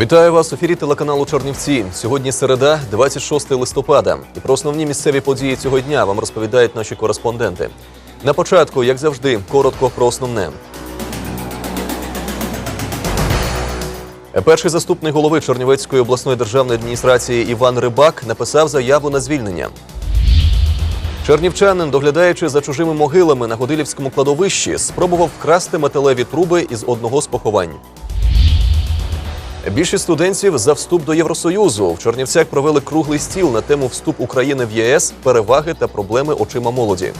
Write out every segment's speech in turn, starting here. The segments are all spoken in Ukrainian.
Вітаю вас у ефірі телеканалу Чорнівці. Сьогодні середа, 26 листопада. І про основні місцеві події цього дня вам розповідають наші кореспонденти. На початку, як завжди, коротко про основне. Перший заступник голови Чернівецької обласної державної адміністрації Іван Рибак написав заяву на звільнення. Чернівчанин, доглядаючи за чужими могилами на Годилівському кладовищі, спробував вкрасти металеві труби із одного з поховань. Більшість студентів за вступ до Євросоюзу в Чернівцях провели круглий стіл на тему вступ України в ЄС, переваги та проблеми очима молоді.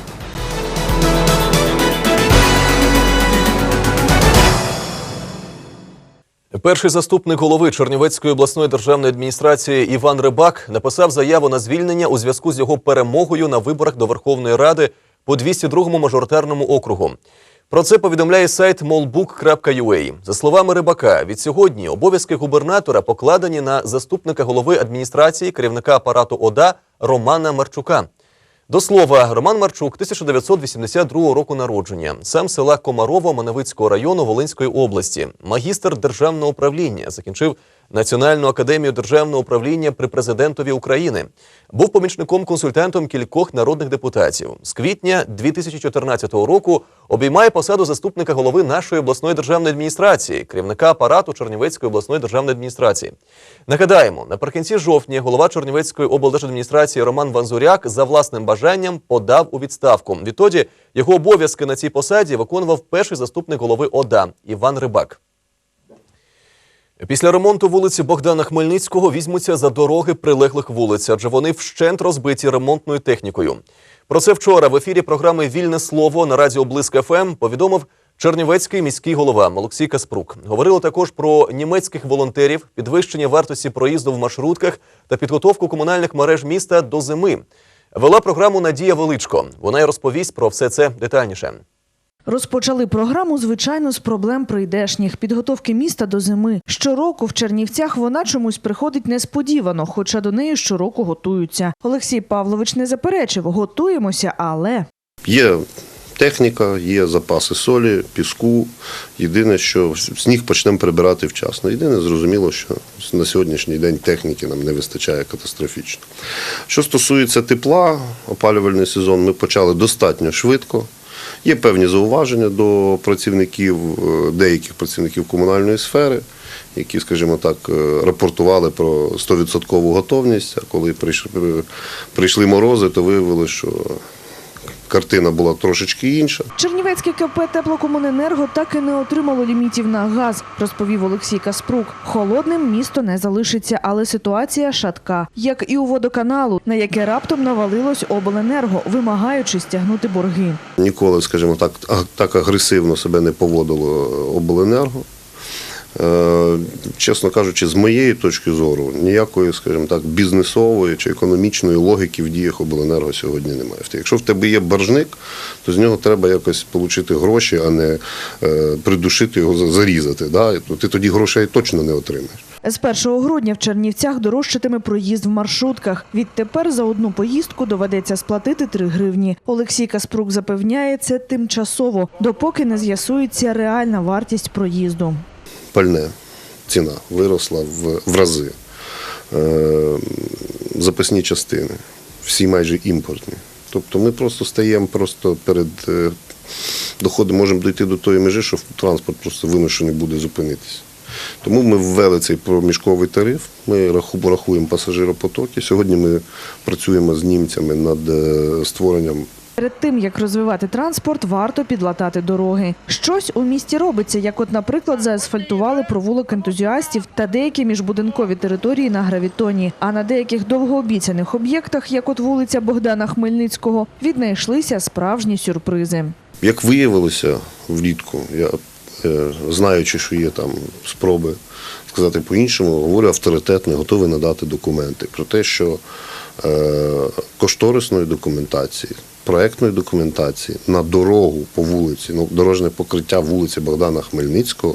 Перший заступник голови Чернівецької обласної державної адміністрації Іван Рибак написав заяву на звільнення у зв'язку з його перемогою на виборах до Верховної Ради по 202-му мажоритарному округу. Про це повідомляє сайт molbook.ua. За словами Рибака, від сьогодні обов'язки губернатора покладені на заступника голови адміністрації керівника апарату ОДА Романа Марчука. До слова, Роман Марчук 1982 року народження, сам села Комарово Маневицького району Волинської області, магістр державного управління, закінчив Національну академію державного управління при президентові України. Був помічником-консультантом кількох народних депутатів. З квітня 2014 року обіймає посаду заступника голови нашої обласної державної адміністрації, керівника апарату Чернівецької обласної державної адміністрації. Нагадаємо, наприкінці жовтня голова Чернівецької облдержадміністрації Роман Ванзуряк за власним бажанням подав у відставку. Відтоді його обов'язки на цій посаді виконував перший заступник голови ОДА Іван Рибак. Після ремонту вулиці Богдана Хмельницького візьмуться за дороги прилеглих вулиць, адже вони вщент розбиті ремонтною технікою. Про це вчора в ефірі програми Вільне слово на радіо Блиск ФМ повідомив Чернівецький міський голова Олексій Каспрук. Говорили також про німецьких волонтерів, підвищення вартості проїзду в маршрутках та підготовку комунальних мереж міста до зими. Вела програму Надія Величко. Вона й розповість про все це детальніше. Розпочали програму, звичайно, з проблем прийдешніх підготовки міста до зими. Щороку в Чернівцях вона чомусь приходить несподівано, хоча до неї щороку готуються. Олексій Павлович не заперечив, готуємося, але Є техніка, є запаси солі, піску. Єдине, що сніг почнемо прибирати вчасно. Єдине, зрозуміло, що на сьогоднішній день техніки нам не вистачає катастрофічно. Що стосується тепла, опалювальний сезон ми почали достатньо швидко. Є певні зауваження до працівників, е, деяких працівників комунальної сфери, які, скажімо так, е, рапортували про 100% готовність. А коли прийшли, прийшли морози, то виявилося, що картина була трошечки інша. Чернівецьке КП Теплокомуненерго так і не отримало лімітів на газ, розповів Олексій Каспрук. Холодним місто не залишиться, але ситуація шатка, як і у водоканалу, на яке раптом навалилось обленерго, вимагаючи стягнути борги. Ніколи, скажімо так, так агресивно себе не поводило обленерго. Е, Чесно кажучи, з моєї точки зору, ніякої, скажімо так, бізнесової чи економічної логіки в діях обленерго сьогодні немає. Якщо в тебе є боржник, то з нього треба якось отримати гроші, а не е, придушити його, за- зарізати. Да? Ти тоді грошей точно не отримаєш. З 1 грудня в Чернівцях дорожчатиме проїзд в маршрутках. Відтепер за одну поїздку доведеться сплатити 3 гривні. Олексій Каспрук запевняє, це тимчасово, допоки не з'ясується реальна вартість проїзду. Пальне ціна виросла в, в рази. Е, запасні частини, всі майже імпортні. Тобто ми просто стаємо просто перед е, доходом, можемо дійти до тої межі, що транспорт просто вимушений буде зупинитися. Тому ми ввели цей проміжковий тариф, ми рахуємо пасажиропотоки. Сьогодні ми працюємо з німцями над е, створенням Перед тим як розвивати транспорт, варто підлатати дороги. Щось у місті робиться, як, от, наприклад, заасфальтували провулок ентузіастів та деякі міжбудинкові території на гравітоні. А на деяких довгообіцяних об'єктах, як от вулиця Богдана Хмельницького, віднайшлися справжні сюрпризи. Як виявилося влітку, я е, знаючи, що є там спроби сказати по-іншому, говорю авторитетно, готовий надати документи про те, що е, кошторисної документації, проектної документації на дорогу по вулиці, ну дорожне покриття вулиці Богдана Хмельницького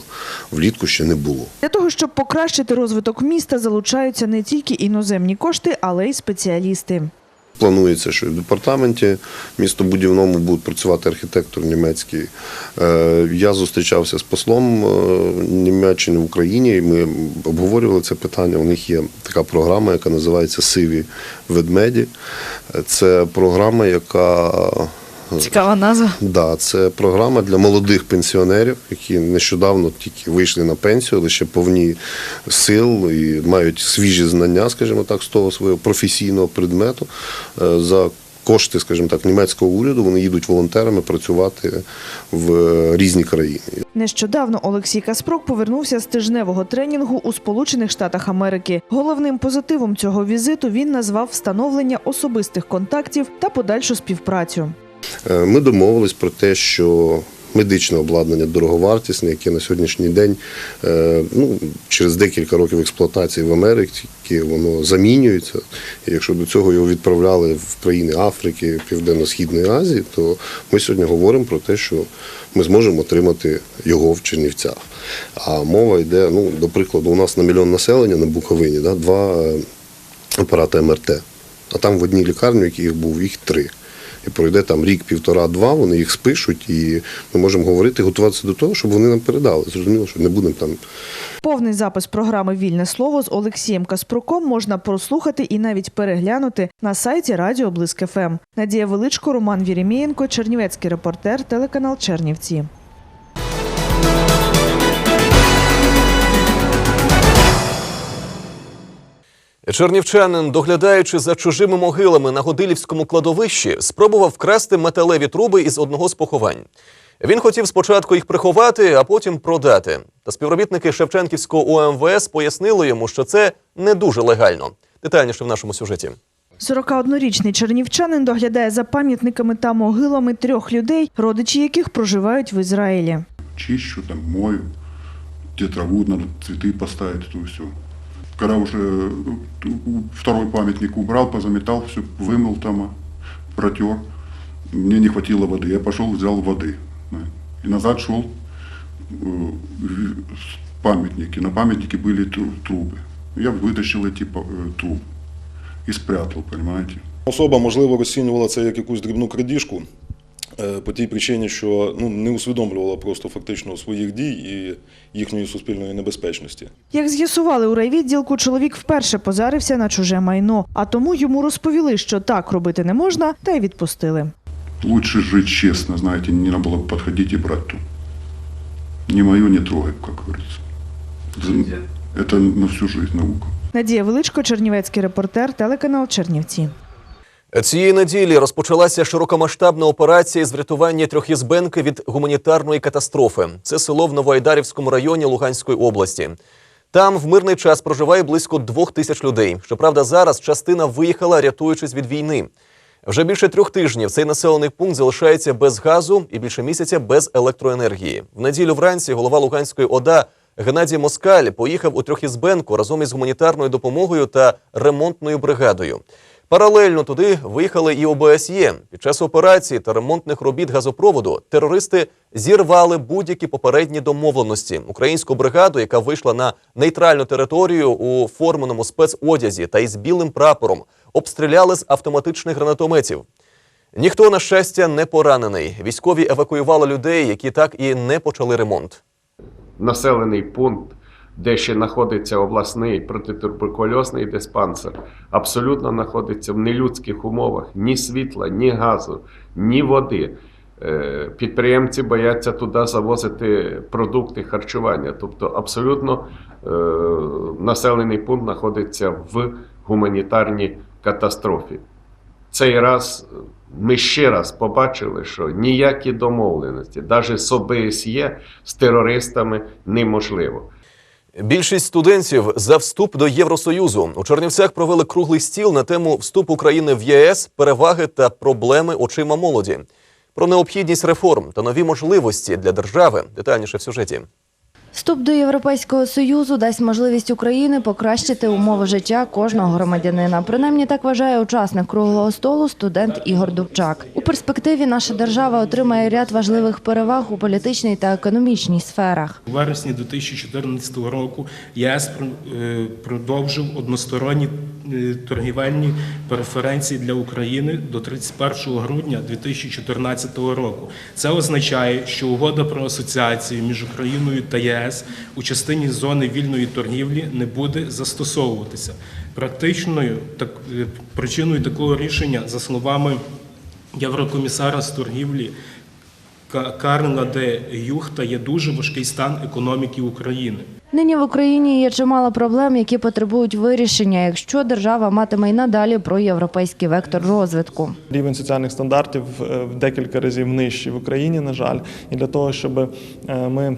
влітку ще не було. Для того, щоб покращити розвиток міста, залучаються не тільки іноземні кошти, але й спеціалісти. Планується, що і в департаменті містобудівному будуть працювати архітектор німецький. Е, Я зустрічався з послом е, Німеччини в Україні, і ми обговорювали це питання. У них є така програма, яка називається Сиві ведмеді. Це програма, яка Цікава назва. Да, це програма для молодих пенсіонерів, які нещодавно тільки вийшли на пенсію, лише повні сил і мають свіжі знання, скажімо так, з того свого професійного предмету. Е, За кошти, скажімо так, німецького уряду вони їдуть волонтерами працювати в різні країни. Нещодавно Олексій Каспрук повернувся з тижневого тренінгу у Сполучених Штатах Америки. Головним позитивом цього візиту він назвав встановлення особистих контактів та подальшу співпрацю. Е, Ми домовились про те, що медичне обладнання дороговартісне, яке на сьогоднішній день е, ну, через декілька років експлуатації в Америці воно замінюється. Якщо до цього його відправляли в країни Африки, Південно-Східної Азії, то ми сьогодні говоримо про те, що ми зможемо отримати його в Чернівцях. А мова йде, ну, до прикладу, у нас на мільйон населення на Буковині да, два е, апарати МРТ. А там в одній лікарні, їх був, їх три. І пройде там рік, півтора-два, вони їх спишуть, і ми можемо говорити, готуватися до того, щоб вони нам передали. Зрозуміло, що не будемо там Повний запис програми Вільне слово з Олексієм Каспруком можна прослухати і навіть переглянути на сайті Радіо Близьке ФМ. Надія Величко, Роман Вірімієнко, Чернівецький репортер, телеканал Чернівці. Чернівчанин, доглядаючи за чужими могилами на Годилівському кладовищі, спробував вкрасти металеві труби із одного з поховань. Він хотів спочатку їх приховати, а потім продати. Та співробітники Шевченківського УМВС пояснили йому, що це не дуже легально. Детальніше в нашому сюжеті. 41-річний чернівчанин доглядає за пам'ятниками та могилами трьох людей, родичі яких проживають в Ізраїлі. чищу, там, мою, где траву надо, цветы поставить, то все Когда уже э, у- второй памятник убрал, позаметал, все, вымыл там, а, протер, мне не хватило воды, я пошел, взял воды. да. И назад шел э, в- с памятники. На памятнике были тру- трубы. Я вытащил эти па- э, трубы и спрятал, понимаете. Особа, можливо, розцінювала це як якусь дрібну крадіжку е, по тій причині, що ну, не усвідомлювала просто фактично своїх дій і їхньої суспільної небезпечності. Як з'ясували у райвідділку, чоловік вперше позарився на чуже майно, а тому йому розповіли, що так робити не можна, та й відпустили. Лучше жить честно, знаете, не надо было подходить и брать тут. Не мое не трогай, как говорится. Это на всю жизнь наука. Надія Величко, Чернівецький репортер, телеканал Чернівці. Цієї неділі розпочалася широкомасштабна операція з врятування трьохізбенки від гуманітарної катастрофи. Це село в Новоайдарівському районі Луганської області. Там в мирний час проживає близько двох тисяч людей. Щоправда, зараз частина виїхала, рятуючись від війни. Вже більше трьох тижнів цей населений пункт залишається без газу і більше місяця без електроенергії. В неділю вранці голова Луганської ОДА Геннадій Москаль поїхав у трьохізбенку разом із гуманітарною допомогою та ремонтною бригадою. Паралельно туди виїхали і ОБСЄ. Під час операції та ремонтних робіт газопроводу терористи зірвали будь-які попередні домовленості. Українську бригаду, яка вийшла на нейтральну територію у форменому спецодязі та із білим прапором, обстріляли з автоматичних гранатометів. Ніхто, на щастя, не поранений. Військові евакуювали людей, які так і не почали ремонт. населений пункт, де ще знаходиться обласний протитуберкульозний диспансер, абсолютно знаходиться в нелюдських умовах ні світла, ні газу, ні води. Е, Підприємці бояться туди завозити продукти харчування. Тобто, абсолютно е, населений пункт знаходиться в гуманітарній катастрофі. Цей раз ми ще раз побачили, що ніякі домовленості, навіть з ОБСЄ, з терористами неможливо. Більшість студентів за вступ до Євросоюзу у Чернівцях провели круглий стіл на тему вступу України в ЄС, переваги та проблеми очима молоді. Про необхідність реформ та нові можливості для держави детальніше в сюжеті. Вступ до Європейського союзу дасть можливість Україні покращити умови життя кожного громадянина. Принаймні так вважає учасник круглого столу студент Ігор Дубчак. У перспективі наша держава отримає ряд важливих переваг у політичній та економічній сферах. У вересні 2014 року ЄС е, продовжив односторонні торгівельні преференції для України до 31 грудня 2014 року. Це означає, що угода про асоціацію між Україною та ЄС у частині зони вільної торгівлі не буде застосовуватися. Практичною так, е, причиною такого рішення, за словами Єврокомісара з торгівлі Карла де Юхта, є дуже важкий стан економіки України. Нині в Україні є чимало проблем, які потребують вирішення, якщо держава матиме й надалі проєвропейський вектор розвитку. Рівень соціальних стандартів е, в декілька разів нижчий в Україні, на жаль, і для того, щоб е, ми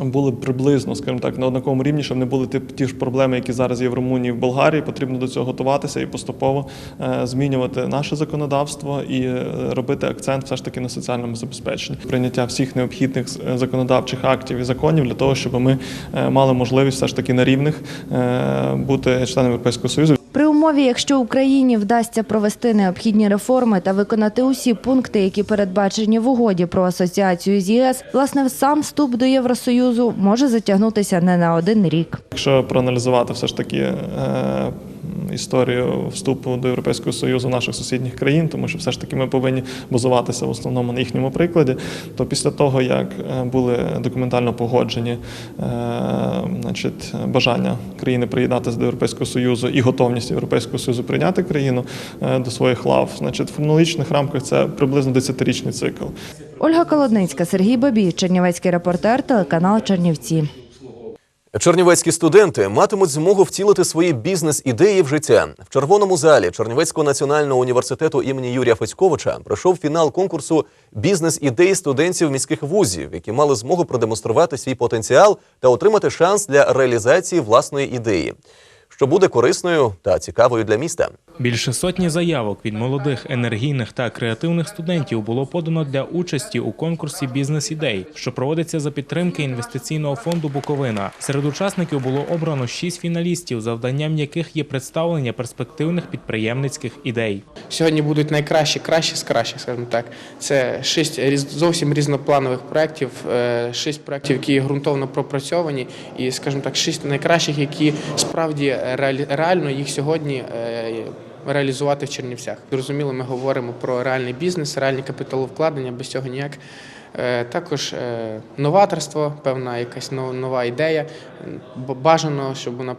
були приблизно, скажімо так, на однаковому рівні, щоб не були ті, ж проблеми, які зараз є в Румунії, в Болгарії. Потрібно до цього готуватися і поступово е, змінювати наше законодавство і е, робити акцент все ж таки на соціальному забезпеченні, прийняття всіх необхідних е, законодавчих актів і законів для того, щоб ми мали можливість все ж таки на рівних бути членом Європейського союзу. При умові, якщо Україні вдасться провести необхідні реформи та виконати усі пункти, які передбачені в угоді про асоціацію з ЄС, власне, сам вступ до Євросоюзу може затягнутися не на один рік. Якщо проаналізувати все ж таки е, історію вступу до Європейського Союзу наших сусідніх країн, тому що все ж таки ми повинні базуватися в основному на їхньому прикладі, то після того, як е, були документально погоджені е, значить, бажання країни приєднатися до Європейського Союзу і готовність Європейського Союзу прийняти країну е, до своїх лав, значить, в хронологічних рамках це приблизно 10-річний цикл. Ольга Колодницька, Сергій Бабій, Чернівецький репортер, телеканал Чернівці. Чернівецькі студенти матимуть змогу втілити свої бізнес-ідеї в життя. В червоному залі Чернівецького національного університету імені Юрія Федьковича пройшов фінал конкурсу бізнес-ідеї студентів міських вузів, які мали змогу продемонструвати свій потенціал та отримати шанс для реалізації власної ідеї, що буде корисною та цікавою для міста. Більше сотні заявок від молодих, енергійних та креативних студентів було подано для участі у конкурсі бізнес-ідей, що проводиться за підтримки інвестиційного фонду Буковина. Серед учасників було обрано шість фіналістів, завданням яких є представлення перспективних підприємницьких ідей. Сьогодні будуть найкращі, кращі з кращих, скажімо так. Це шість різ- зовсім різнопланових проєктів, е, шість проєктів, які ґрунтовно пропрацьовані, і, скажімо так, шість найкращих, які справді реально їх сьогодні е, реалізувати в Чернівцях. Зрозуміло, ми говоримо про реальний бізнес, реальні капіталовкладення, без цього ніяк. Е, Також е, новаторство, певна якась нова ідея. Бажано, щоб вона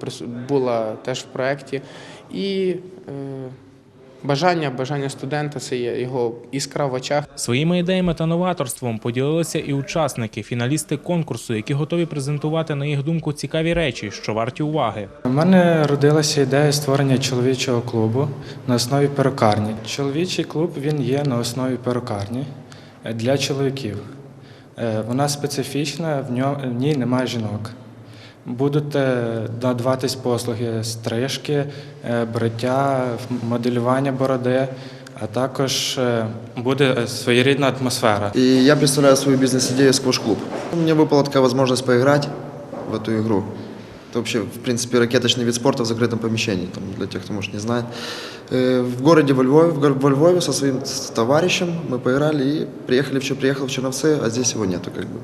була теж в проєкті. І бажання, бажання студента це є його іскра в очах. Своїми ідеями та новаторством поділилися і учасники, фіналісти конкурсу, які готові презентувати на їх думку цікаві речі, що варті уваги. У мене родилася ідея створення чоловічого клубу на основі перукарні. Чоловічий клуб він є на основі перукарні е, для чоловіків. Е, Вона специфічна, в ній немає жінок. Будуть е, надаватись послуги стрижки, е, бриття, моделювання бороди, а також е, буде е, своєрідна атмосфера. И я представляю свою бизнес-идею «Сквош-клуб». Мне выпала такая возможность поиграть в эту игру. Это вообще, в принципе, ракеточный вид спорта в закрытом помещении, там, для тех, кто, может, не знает. Э, В городе во Львове, в гор- во Львове со своим с- товарищем мы поиграли и приехали, в Чер- приехал в Черновцы, а здесь его нету, как бы.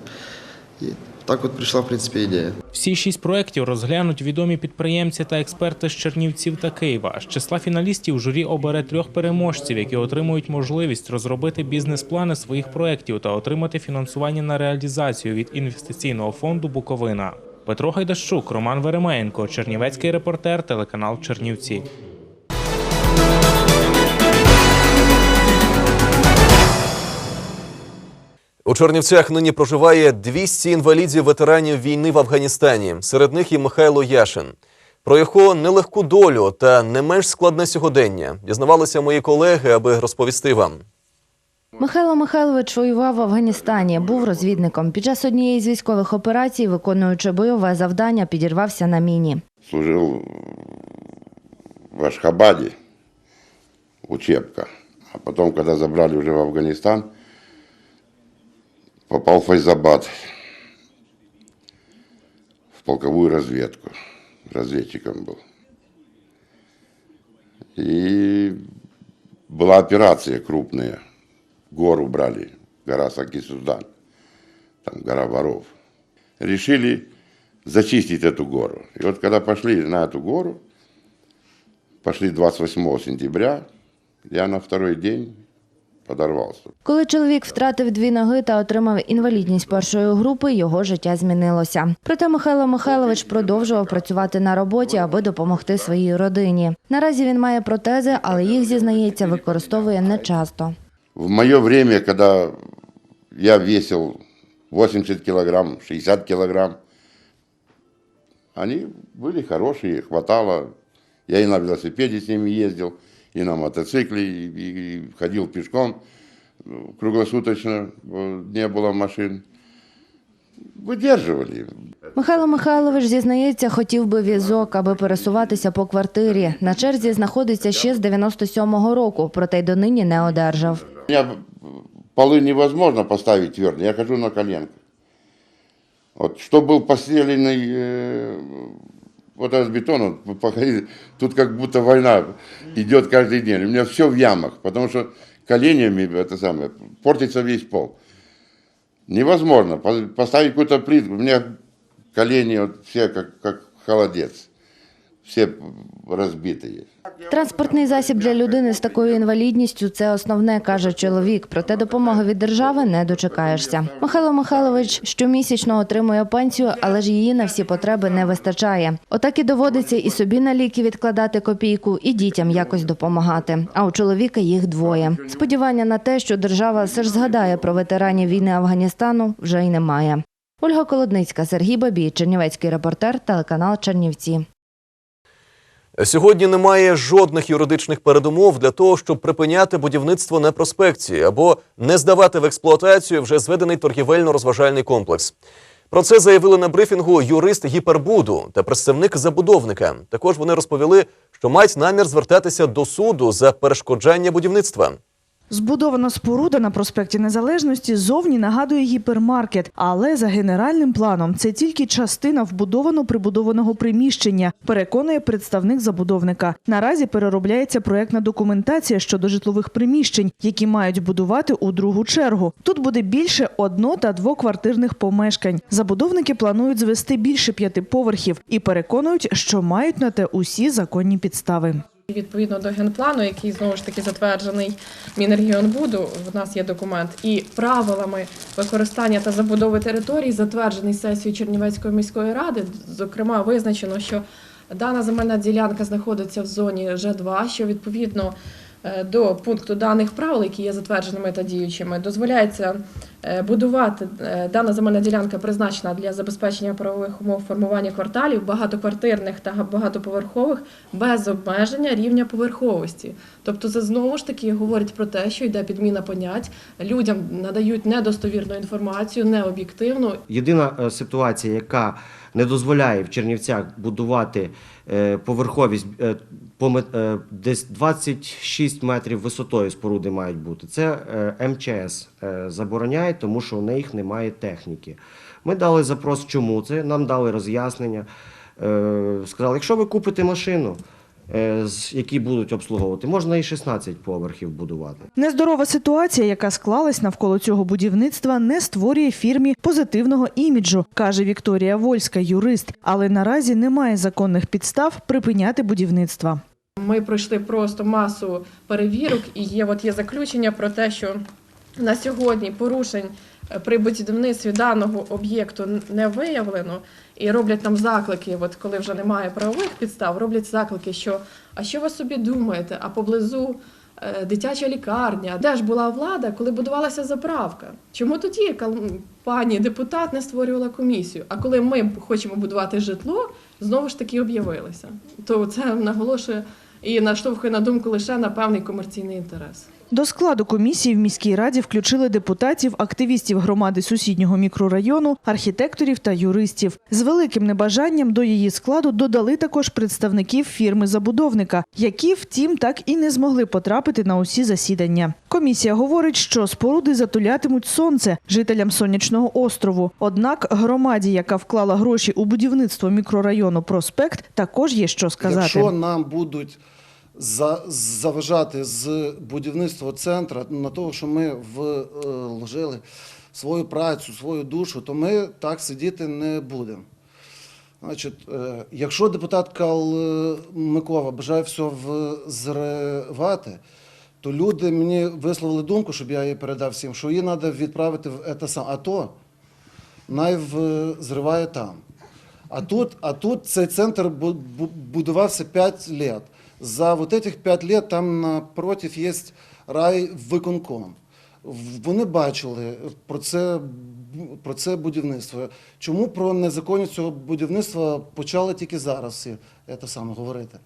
И так вот пришла, в принципе, идея. Всі шість проєктів розглянуть відомі підприємці та експерти з Чернівців та Києва. З числа фіналістів журі обере трьох переможців, які отримують можливість розробити бізнес-плани своїх проєктів та отримати фінансування на реалізацію від інвестиційного фонду Буковина. Петро Гайдащук, Роман Веремеєнко, Чернівецький репортер, телеканал Чернівці. У Чернівцях нині проживає 200 інвалідів ветеранів війни в Афганістані. Серед них і Михайло Яшин. Про його нелегку долю та не менш складне сьогодення дізнавалися мої колеги, аби розповісти вам. Михайло Михайлович воював в Афганістані, був розвідником. Під час однієї з військових операцій, виконуючи бойове завдання, підірвався на міні. служил в Ашхабаде, учебка. А потом, когда забрали уже в Афганистан, попал в Файзабад, в полковую разведку. Разведчиком был. И была операция крупная. Гору брали, гора Саки-Судан, там гора воров. Решили зачистить эту гору. И вот когда пошли на эту гору, Пошли 28 сентября, я на второй день подорвался. Коли чоловік втратив дві ноги та отримав інвалідність першої групи, його життя змінилося. Проте Михайло Михайлович продовжував працювати на роботі, аби допомогти своїй родині. Наразі він має протези, але їх зізнається, використовує нечасто. В мое время, когда я весил 80 килограмм, 60 килограмм, они были хорошие, хватало. Я и на велосипеде с ними ездил, и на мотоцикле, и, и- и ходил пешком ну, круглосуточно, э, не было машин. Выдерживали. Михайло Михайлович зізнається, хотів би візок, аби пересуватися по квартирі. На черзі знаходиться ще з 97-го року, проте й донині не одержав. У меня полы невозможно поставить твердо, я хожу на коленках. Вот, что был постеленный э, вот этот бетон, вот, походи, тут как будто война идет каждый день. У меня все в ямах, потому что коленями это самое, портится весь пол. Невозможно по- поставить какую-то плитку. У меня колени вот все как, как холодец, все разбитые. Транспортний засіб для людини з такою інвалідністю це основне, каже чоловік. Проте допомоги від держави не дочекаєшся. Михайло Михайлович щомісячно отримує пенсію, але ж її на всі потреби не вистачає. Отак і доводиться і собі на ліки відкладати копійку, і дітям якось допомагати. А у чоловіка їх двоє. Сподівання на те, що держава все ж згадає про ветеранів війни Афганістану, вже й немає. Ольга Колодницька, Сергій Бабій, Чернівецький репортер, телеканал Чернівці. Сьогодні немає жодних юридичних передумов для того, щоб припиняти будівництво на проспекції або не здавати в експлуатацію вже зведений торгівельно-розважальний комплекс. Про це заявили на брифінгу юрист гіпербуду та представник забудовника. Також вони розповіли, що мають намір звертатися до суду за перешкоджання будівництва. Збудована споруда на проспекті Незалежності зовні нагадує гіпермаркет, але за генеральним планом це тільки частина вбудовано прибудованого приміщення, переконує представник забудовника. Наразі переробляється проектна документація щодо житлових приміщень, які мають будувати у другу чергу. Тут буде більше одно та двоквартирних помешкань. Забудовники планують звести більше п'яти поверхів і переконують, що мають на те усі законні підстави. Відповідно до генплану, який знову ж таки затверджений Мінрегіонбуду, в нас є документ, і правилами використання та забудови територій, затверджений сесією Чернівецької міської ради. Зокрема, визначено, що дана земельна ділянка знаходиться в зоні Ж2, що відповідно до пункту даних правил, які є затвердженими та діючими, дозволяється е, будувати е, дана земельна ділянка призначена для забезпечення правових умов формування кварталів, багатоквартирних та багатоповерхових без обмеження рівня поверховості. Тобто, це знову ж таки говорить про те, що йде підміна понять, людям надають недостовірну інформацію, необ'єктивну Єдина е, ситуація, яка не дозволяє в Чернівцях будувати е, поверховість е, е, десь 26 метрів висотою споруди мають бути. Це МЧС забороняє, тому що у них немає техніки. Ми дали запрос, чому це. Нам дали роз'яснення. Сказали, якщо ви купите машину, які будуть обслуговувати, можна і 16 поверхів будувати. Нездорова ситуація, яка склалась навколо цього будівництва, не створює фірмі позитивного іміджу, каже Вікторія Вольська, юрист. Але наразі немає законних підстав припиняти будівництва. Ми пройшли просто масу перевірок, і є от є заключення про те, що на сьогодні порушень е, при будівництві даного об'єкту не виявлено, і роблять нам заклики. От коли вже немає правових підстав, роблять заклики, що а що ви собі думаєте? А поблизу е, дитяча лікарня, де ж була влада, коли будувалася заправка? Чому тоді пані депутат не створювала комісію? А коли ми хочемо будувати житло, знову ж таки об'явилися. То це наголошує і наштовхує на думку лише на певний комерційний інтерес. До складу комісії в міській раді включили депутатів, активістів громади сусіднього мікрорайону, архітекторів та юристів. З великим небажанням до її складу додали також представників фірми-забудовника, які, втім, так і не змогли потрапити на усі засідання. Комісія говорить, що споруди затулятимуть сонце жителям сонячного острову. Однак громаді, яка вклала гроші у будівництво мікрорайону Проспект, також є що сказати. Якщо нам будуть заважати з будівництва центру на того, що ми вложили свою працю, свою душу, то ми так сидіти не будемо. Значить, е, якщо депутат Калмикова бажає все взривати, то люди мені висловили думку, щоб я її передав всім, що її треба відправити в це сам АТО, най зриває там. А тут, а тут цей центр бу- бу- будувався 5 лет. За вот этих 5 лет там напротив є райвиконком. В- Вони бачили про це, про це будівництво. Чому про незаконність цього будівництва почали тільки зараз це саме говорити?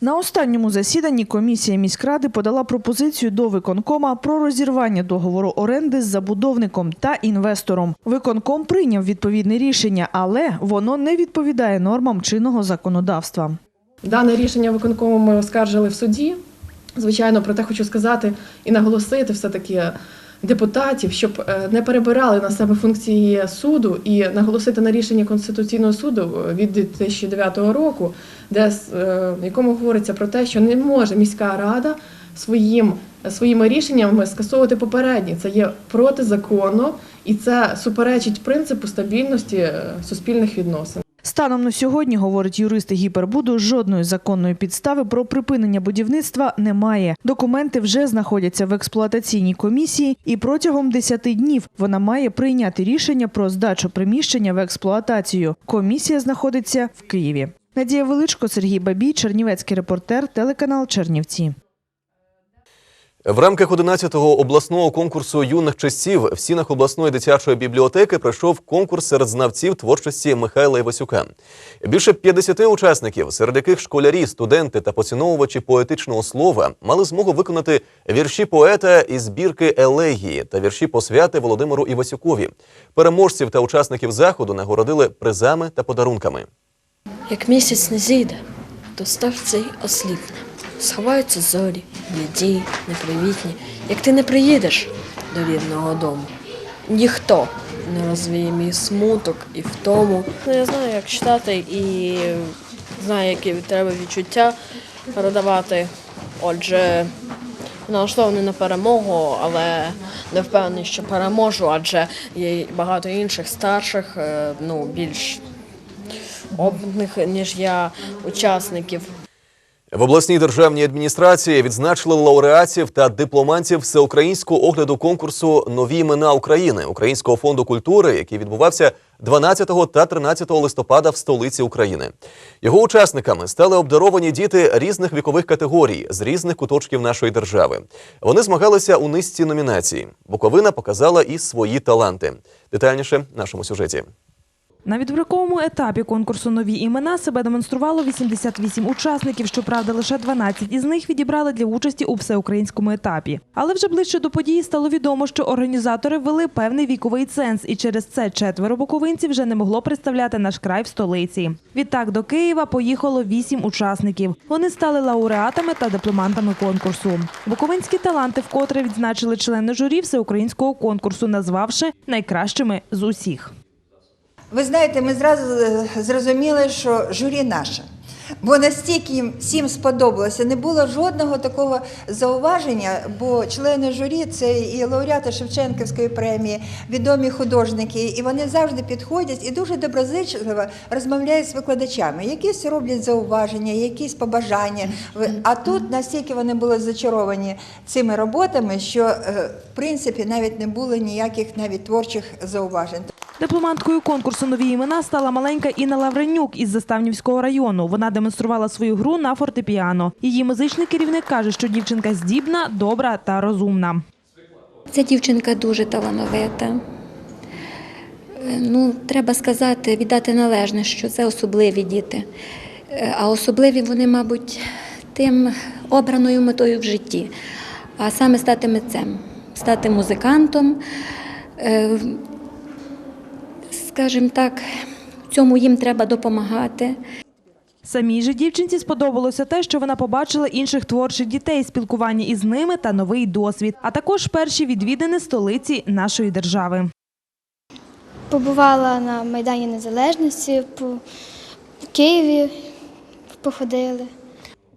На останньому засіданні комісія міськради подала пропозицію до виконкома про розірвання договору оренди з забудовником та інвестором. Виконком прийняв відповідне рішення, але воно не відповідає нормам чинного законодавства. Дане рішення виконкому ми оскаржили в суді. Звичайно, проте хочу сказати і наголосити все-таки депутатів, щоб е, не перебирали на себе функції суду і наголосити на рішенні Конституційного суду від 2009 року, де е, в якому говориться про те, що не може міська рада своїм своїми рішеннями скасовувати попередні. Це є протизаконно і це суперечить принципу стабільності е, суспільних відносин. Станом на сьогодні, говорить юрист Гіпербуду, жодної законної підстави про припинення будівництва немає. Документи вже знаходяться в експлуатаційній комісії, і протягом 10 днів вона має прийняти рішення про здачу приміщення в експлуатацію. Комісія знаходиться в Києві. Надія Величко, Сергій Бабій, Чернівецький репортер, телеканал Чернівці. В рамках 11-го обласного конкурсу юних часів в стінах обласної дитячої бібліотеки пройшов конкурс серед знавців творчості Михайла Івасюка. Більше 50 учасників, серед яких школярі, студенти та поціновувачі поетичного слова, мали змогу виконати вірші поета із збірки елегії та вірші посвяти Володимиру Івасюкові. Переможців та учасників заходу нагородили призами та подарунками. Як місяць не зійде, то став цей осліпне. Сховаються зорі, бліді, непривітні. Як ти не приїдеш до рідного дому, ніхто не розвіє мій смуток і втому. Ну, я знаю, як читати і знаю, які треба відчуття передавати. Отже, налаштований на перемогу, але не впевнений, що переможу, адже є багато інших старших, е, ну більш опитних, ніж я, учасників. В обласній державній адміністрації відзначили лауреатів та дипломантів всеукраїнського огляду конкурсу Нові імена України Українського фонду культури, який відбувався 12 та 13 листопада в столиці України. Його учасниками стали обдаровані діти різних вікових категорій з різних куточків нашої держави. Вони змагалися у низці номінацій. Буковина показала і свої таланти. Детальніше в нашому сюжеті. На відбірковому етапі конкурсу нові імена себе демонструвало 88 учасників. Щоправда, лише 12 із них відібрали для участі у всеукраїнському етапі. Але вже ближче до події стало відомо, що організатори ввели певний віковий ценз, і через це четверо буковинців вже не могло представляти наш край в столиці. Відтак до Києва поїхало вісім учасників. Вони стали лауреатами та дипломантами конкурсу. Буковинські таланти вкотре відзначили члени журі всеукраїнського конкурсу, назвавши найкращими з усіх. Ви знаєте, ми зразу е, зрозуміли, що журі наше. Бо настільки їм всім сподобалося, не було жодного такого зауваження, бо члени журі це і лауреати Шевченківської премії, відомі художники, і вони завжди підходять і дуже доброзичливо розмовляють з викладачами. Якісь роблять зауваження, якісь побажання. А тут настільки вони були зачаровані цими роботами, що е, в принципі навіть не було ніяких навіть творчих зауважень. Дипломанткою конкурсу нові імена стала маленька Інна Лавренюк із Заставнівського району. Вона демонструвала свою гру на фортепіано. Її музичний керівник каже, що дівчинка здібна, добра та розумна. Ця дівчинка дуже талановита. Е, Ну, треба сказати, віддати належне, що це особливі діти. Е, А особливі вони, мабуть, тим обраною метою в житті, а саме стати митцем, стати музикантом. Скажімо так, в цьому їм треба допомагати. Самій же дівчинці сподобалося те, що вона побачила інших творчих дітей, спілкування із ними та новий досвід, а також перші відвідини столиці нашої держави. Побувала на Майдані Незалежності, по Києві походили.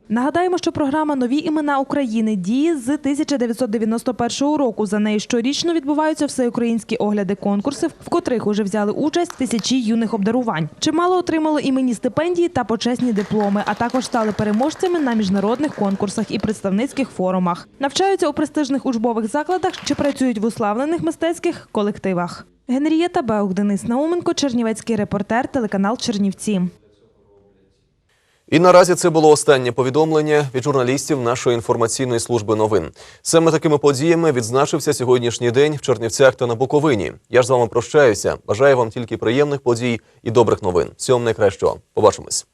Нагадаємо, що програма Нові імена України діє з 1991 року. За нею щорічно відбуваються всеукраїнські огляди конкурсів, в котрих уже взяли участь тисячі юних обдарувань. Чимало отримали іменні стипендії та почесні дипломи, а також стали переможцями на міжнародних конкурсах і представницьких форумах. Навчаються у престижних учбових закладах чи працюють в уславлених мистецьких колективах. Генрієта Беук, Денис Науменко, Чернівецький репортер, телеканал Чернівці. І наразі це було останнє повідомлення від журналістів нашої інформаційної служби новин. Саме такими подіями відзначився сьогоднішній день в Чернівцях та на Буковині. Я ж з вами прощаюся. Бажаю вам тільки приємних подій і добрих новин. Всього найкращого. Побачимось.